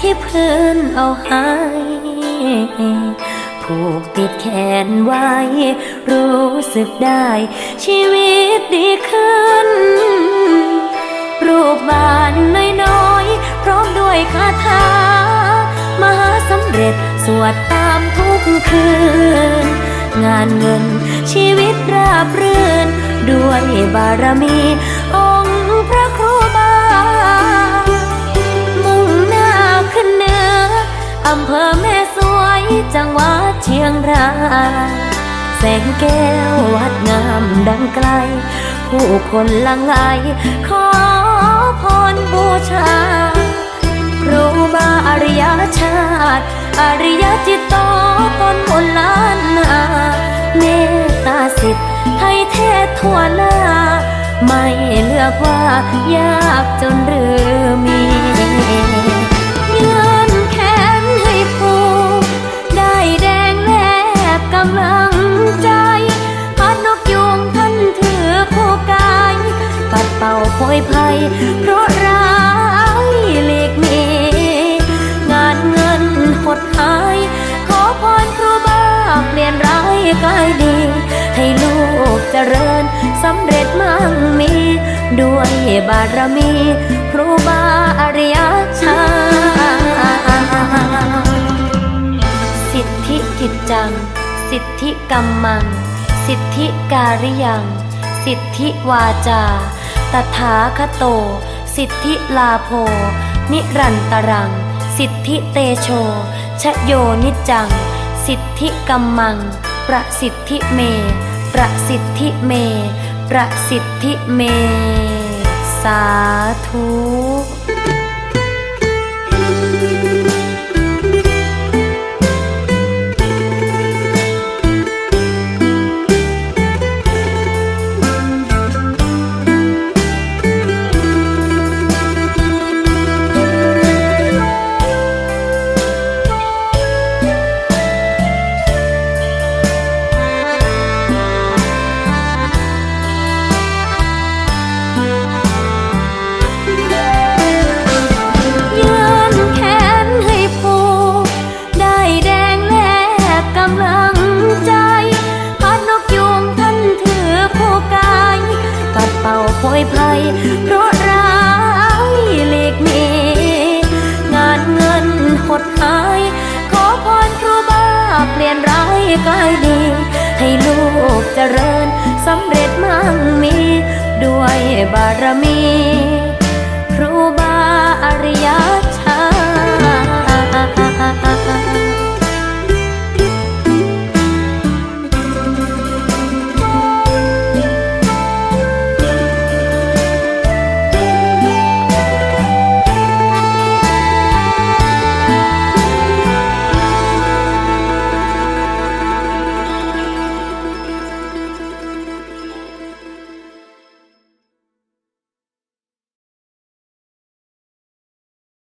ที่เพื่อนเอาให้ ผูกติดแขนไว้ รู้สึกได้ ชีวิตดีขึ้น รูปบานน้อยๆ พร้อมด้วยคาถามหาสำเร็จสวดตามทุกคืน งานเงินชีวิตราบรื่น ด้วยบารมี อำเภอแม่สวยจังหวัดเชียงราย แสงแก้ววัดงามดังไกล ผู้คนลังไหลขอพรบูชาครูบาอริยชาติ อริยจิตโตตนบุญล้านนาเมตตาสิทธิ์ไทยเทศทั่วหน้า ไม่เลือกว่ายากจนหรือมี โพยภัย เพราะร้ายหลีกหนีงานเงินหดหาย ขอพรครูบาเปลี่ยนร้ายกลายดี ให้ลูกเจริญสำเร็จมั่งมี ด้วยบารมี ครูบาอริยชา สิทธิกิจจัง สิทธิกรรมัง สิทธิการิยัง สิทธิวาจา ตถาคโต สิทธิลาโภ นิรันตรัง สิทธิเตโช ชโยนิจจัง สิทธิกรรมัง ประสิทธิเม ประสิทธิเม ประสิทธิเม สาธุ เพราะร้ายหล็กหนีงานเงินหดหาย ขอพรครูบาเปลี่ยนร้ายกลายดี